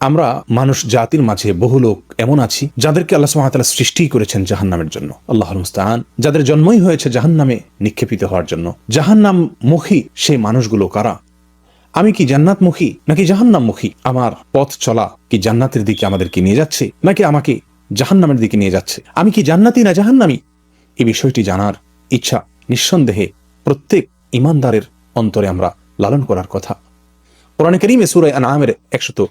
আমরা মানুষ জাতির মাঝে বহু লোক এমন আছি যাদেরকে আল্লাহ সুহামতাল্লাহ সৃষ্টি করেছেন জাহান্নামের জন্য। আল্লাহ মুস্তাহান। যাদের জন্মই হয়েছে জাহান্নামে নিক্ষেপিত হওয়ার জন্য। জাহান্নাম মুখী সেই মানুষগুলো কারা? আমি কি জান্নাতমুখী নাকি জাহান্নামমুখী আমার পথ চলা কি জান্নাতের দিকে আমাদেরকে নিয়ে যাচ্ছে নাকি আমাকে জাহান্নামের দিকে নিয়ে যাচ্ছে? আমি কি জান্নাতি না জাহান্নামি? এই বিষয়টি জানার ইচ্ছা নিঃসন্দেহে প্রত্যেক ইমানদারের অন্তরে আমরা লালন করার কথা। কোরআন করিমে সুরায় আনামের একশত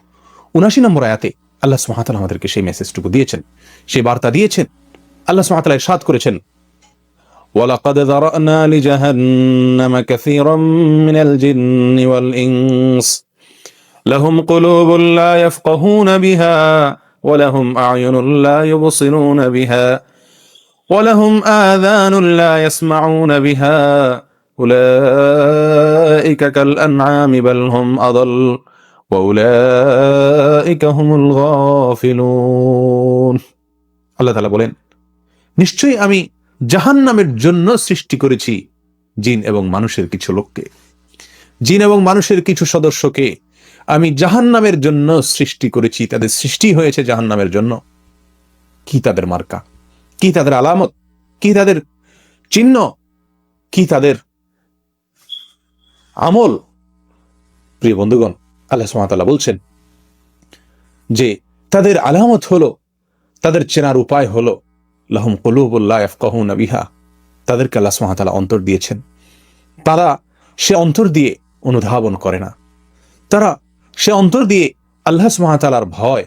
উনাশি নম্বর আয়াতে আল্লাহ সুহাতাল আমাদেরকে সেই মেসেজটুকু দিয়েছেন সেই বার্তা দিয়েছেন আল্লাহ সুহাতাল সাদ করেছেন ولقد ذرأنا لجهنم كثيرا من الجن والإنس لهم قلوب لا يفقهون بها ولهم أعين لا يبصرون بها ولهم آذان لا يسمعون بها أولئك كالأنعام بل هم أضل وأولئك هم الغافلون আল্লাহ তালা বলেন, নিশ্চয়ই আমি জাহান্নামের জন্য সৃষ্টি করেছি জিন এবং মানুষের কিছু লোককে। জিন এবং মানুষের কিছু সদস্যকে আমি জাহান্নামের জন্য সৃষ্টি করেছি। তাদের সৃষ্টি হয়েছে জাহান্নামের জন্য। কি তাদের মার্কা? কি তাদের আলামত? কি তাদের চিহ্ন? কি তাদের আমল? প্রিয় বন্ধুগণ আল্লাহ সুমাতাল্লাহ বলছেন যে তাদের আলামত হলো, তাদের চেনার উপায় হলো, লাহম কলুবুল্লাহ কহুন বিহা। তাদেরকে আল্লাহ সুমাতালা অন্তর দিয়েছেন। তারা সে অন্তর দিয়ে অনুধাবন করে না। তারা সে অন্তর দিয়ে আল্লাহ সুমাতালার ভয়।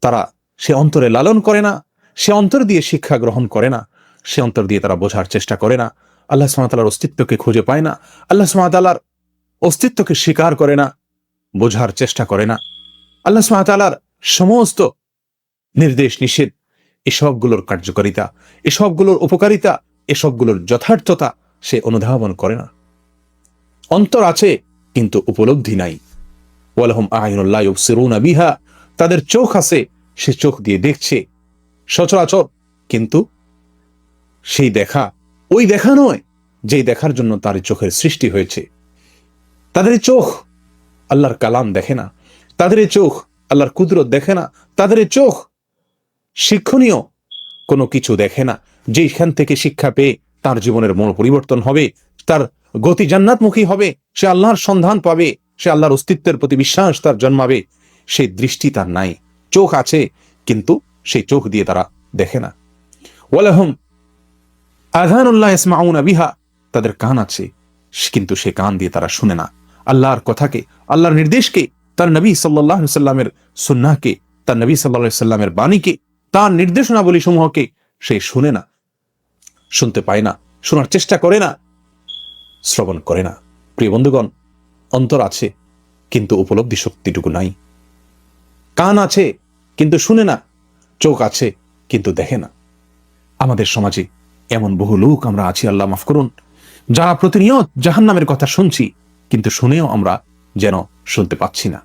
তারা সে অন্তরে লালন করে না, সে অন্তর দিয়ে শিক্ষা গ্রহণ করে না, সে অন্তর দিয়ে তারা বোঝার চেষ্টা করে না। আল্লাহ সুমাতালার অস্তিত্বকে খুঁজে পায় না। আল্লাহ সুমাতালার অস্তিত্বকে স্বীকার করে না। বোঝার চেষ্টা করে না। আল্লাহ সুমাতালার সমস্ত নির্দেশ নিষেধ, এসবগুলোর কার্যকারিতা, এসবগুলোর উপকারিতা, এসবগুলোর যথার্থতা সে অনুধাবন করে না। অন্তর আছে, কিন্তু উপলব্ধি নাই। ওয়ালাহুম ইউবসিরুনা বিহা, তাদের চোখ আছে, সে চোখ দিয়ে দেখছে। সচরাচর কিন্তু সেই দেখা ওই দেখা নয়, যেই দেখার জন্য তার চোখের সৃষ্টি হয়েছে। তাদের চোখ আল্লাহর কালাম দেখে না। তাদের চোখ আল্লাহর কুদরত দেখে না। তাদের চোখ শিক্ষণীয় কোনো কিছু দেখে না। যেখান থেকে শিক্ষা পেয়ে তার জীবনের মন পরিবর্তন হবে, তার গতি জান্নাতমুখী হবে, সে আল্লাহর সন্ধান পাবে, সে আল্লাহর অস্তিত্বের প্রতি বিশ্বাস তার জন্মাবে, সেই দৃষ্টি তার নাই। চোখ আছে, কিন্তু সেই চোখ দিয়ে তারা দেখে না। ওয়ালাহম আধানুল্লাহ ইসমাউনা বিহা, তাদের কান আছে, কিন্তু সে কান দিয়ে তারা শুনে না। আল্লাহর কথাকে, আল্লাহর নির্দেশকে, তার নবী সাল্লাহ সাল্লামের সুন্নাহকে, তার নবী সাল্লাহ সাল্লামের বাণীকে, তার নির্দেশনাবলী সমূহকে সে শুনে না, শুনতে পায় না, শোনার চেষ্টা করে না, শ্রবণ করে না। প্রিয় বন্ধুগণ, অন্তর আছে, কিন্তু উপলব্ধি শক্তিটুকু নাই। কান আছে, কিন্তু শুনে না, চোখ আছে, কিন্তু দেখে না। আমাদের সমাজে এমন বহু লোক আমরা আছি, আল্লাহ মাফ করুন, যারা প্রতিনিয়ত জাহান্নামের কথা শুনছি কিন্তু শুনেও আমরা যেন শুনতে পাচ্ছি না।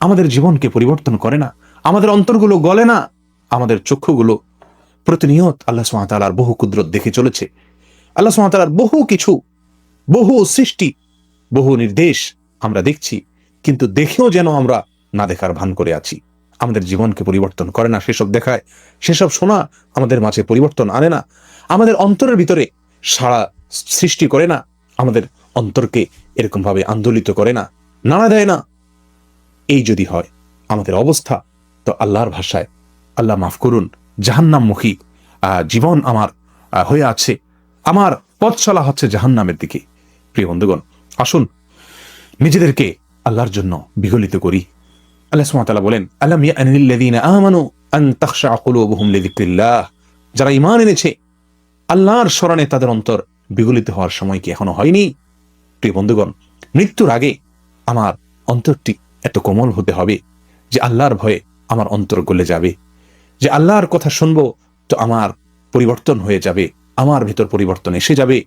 আমাদের জীবনকে পরিবর্তন করে না। আমাদের অন্তরগুলো গলে না। আমাদের চক্ষুগুলো প্রতিনিয়ত আল্লাহ সুমাতালার বহু কুদরত দেখে চলেছে। আল্লাহ সুমাতালার বহু কিছু, বহু সৃষ্টি, বহু নির্দেশ আমরা দেখছি। কিন্তু দেখেও যেন আমরা না দেখার ভান করে আছি। আমাদের জীবনকে পরিবর্তন করে না। সেসব দেখায়, সেসব শোনা আমাদের মাঝে পরিবর্তন আনে না। আমাদের অন্তরের ভিতরে সারা সৃষ্টি করে না। আমাদের অন্তরকে এরকমভাবে আন্দোলিত করে না, নাড়া দেয় না। এই যদি হয়, আমাদের অবস্থা তো আল্লাহর ভাষায়, আল্লাহ মাফ করুন, জাহান্নামমুখী জীবন আমার হয়ে আছে, আমার পথ চলা হচ্ছে জাহান্নামের দিকে। প্রিয় বন্ধুগণ, আসুন, নিজেদেরকে আল্লাহর জন্য বিগলিত করি। আল্লাহ বলেন আমানু আন যারা ঈমান এনেছে, আল্লাহর স্মরণে তাদের অন্তর বিগলিত হওয়ার সময় কি এখনও হয়নি? প্রিয় বন্ধুগণ, মৃত্যুর আগে আমার অন্তরটি এত কোমল হতে হবে যে আল্লাহর ভয়ে আমার অন্তর গলে যাবে। যে আল্লাহর কথা শুনব তো আমার পরিবর্তন হয়ে যাবে, আমার ভেতর পরিবর্তন এসে যাবে।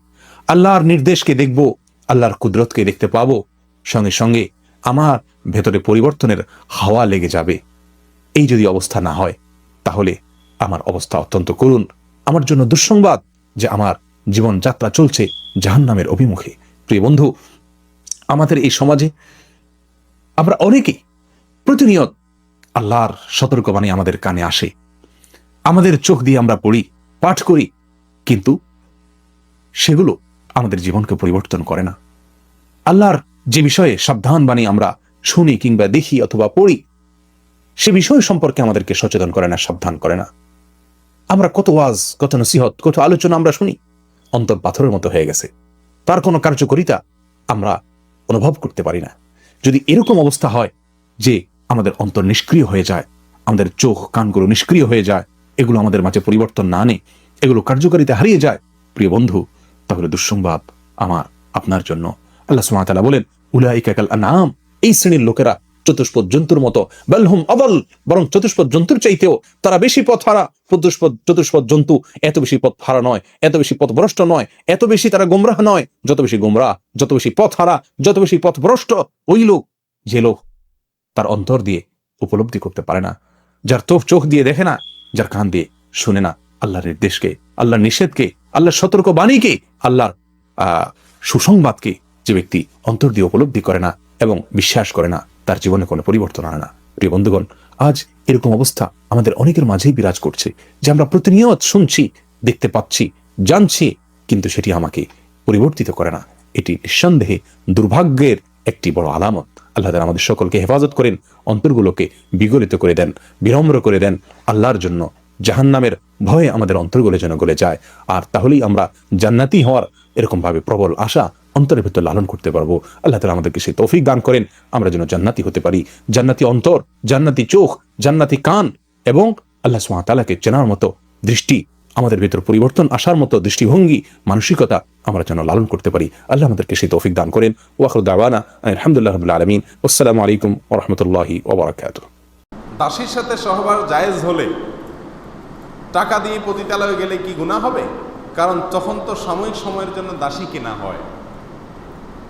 আল্লাহর নির্দেশকে দেখব, আল্লাহর কুদরতকে দেখতে পাবো, সঙ্গে সঙ্গে আমার ভেতরে পরিবর্তনের হাওয়া লেগে যাবে। এই যদি অবস্থা না হয়, তাহলে আমার অবস্থা অত্যন্ত করুণ। আমার জন্য দুঃসংবাদ যে আমার জীবনযাত্রা চলছে জাহান্নামের অভিমুখে। প্রিয় বন্ধু, আমাদের এই সমাজে আমরা অনেকেই প্রতিনিয়ত আল্লাহর সতর্কবাণী আমাদের কানে আসে। আমাদের চোখ দিয়ে আমরা পড়ি, পাঠ করি, কিন্তু সেগুলো আমাদের জীবনকে পরিবর্তন করে না। আল্লাহর যে বিষয়ে সাবধান বাণী আমরা শুনি কিংবা দেখি অথবা পড়ি, সে বিষয় সম্পর্কে আমাদেরকে সচেতন করে না, সাবধান করে না। আমরা কত ওয়াজ, কত নসিহত, কত আলোচনা আমরা শুনি, অন্তর পাথরের মতো হয়ে গেছে। তার কোনো কার্যকরিতা আমরা অনুভব করতে পারি না। যদি এরকম অবস্থা হয় যে আমাদের অন্তর নিষ্ক্রিয় হয়ে যায়, আমাদের চোখ, কানগুলো নিষ্ক্রিয় হয়ে যায়, এগুলো আমাদের মাঝে পরিবর্তন না আনে, এগুলো কার্যকারিতা হারিয়ে যায়, প্রিয় বন্ধু, তাহলে দুঃসংবাদ আমার, আপনার জন্য। আল্লাহ সুমাতালা বলেন উলাইকাকাল নাম এই শ্রেণির লোকেরা চতুষ্পদ জন্তুর মতো। বেলহুম অবল বরং চতুষ্পদ জন্তুর চাইতেও তারা বেশি পথ হারা। চতুষ্পদ চতুষ্পদ জন্তু এত বেশি পথ হারা নয় এত বেশি পথ ভ্রষ্ট নয় এত বেশি তারা গোমরাহ নয়। যত বেশি গোমরাহ যত বেশি পথ হারা যত বেশি পথ ভ্রষ্ট ওই লোক যে লোক তার অন্তর দিয়ে উপলব্ধি করতে পারে না যার তোফ চোখ দিয়ে দেখে না যার কান দিয়ে শুনে না আল্লাহর নির্দেশকে আল্লাহর নিষেধকে আল্লাহর সতর্ক বাণীকে আল্লাহর আহ, সুসংবাদকে যে ব্যক্তি অন্তর দিয়ে উপলব্ধি করে না এবং বিশ্বাস করে না, তার জীবনে কোনো পরিবর্তন আনে না। প্রিয় বন্ধুগণ, আজ এরকম অবস্থা আমাদের অনেকের মাঝেই বিরাজ করছে, যে আমরা প্রতিনিয়ত শুনছি, দেখতে পাচ্ছি, জানছি, কিন্তু সেটি আমাকে পরিবর্তিত করে না। এটি নিঃসন্দেহে দুর্ভাগ্যের একটি বড় আলামত। আল্লাহ তাআলা আমাদের সকলকে হেফাজত করেন, অন্তরগুলোকে বিগলিত করে দেন, বিনম্র করে দেন, আল্লাহর জন্য। জাহান্নামের ভয়ে আমাদের অন্তরগুলো যেন গলে যায়। আর তাহলেই আমরা জান্নাতি হওয়ার এরকম ভাবে প্রবল আশা অন্তরের ভেতর লালন করতে পারব। আল্লাহ তালা আমাদেরকে সেই তৌফিক দান করেন। আমরা যেন জান্নাতি হতে পারি। জান্নাতি অন্তর, জান্নাতি চোখ, জান্নাতি কান এবং আল্লাহ সুমাতালাকে চেনার মতো দৃষ্টি, আমাদের ভেতর পরিবর্তন আসার মতো দৃষ্টিভঙ্গি, মানসিকতা আমরা যেন লালন করতে পারি। আল্লাহ আমাদেরকে সেই তৌফিক দান করেন। ওয়াখর দাওয়ানা আলহামদুলিল্লাহ রবিল আলমিন। আসসালামু আলাইকুম ওরহমতুল্লাহি ওবরাকাত দাসীর সাথে সহবাস জায়েজ হলে টাকা দিয়ে পতিতালয়ে গেলে কি গুণা হবে? কারণ তখন তো সাময়িক সময়ের জন্য দাসী কেনা হয়।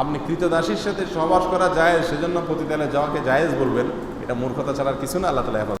আপনি কৃতদাসীর সাথে সহবাস করা যায় সেজন্য পতিতালে যাওয়াকে জায়েজ বলবেন। এটা মূর্খতা ছাড়ার কিছু না, আল্লাহ তালা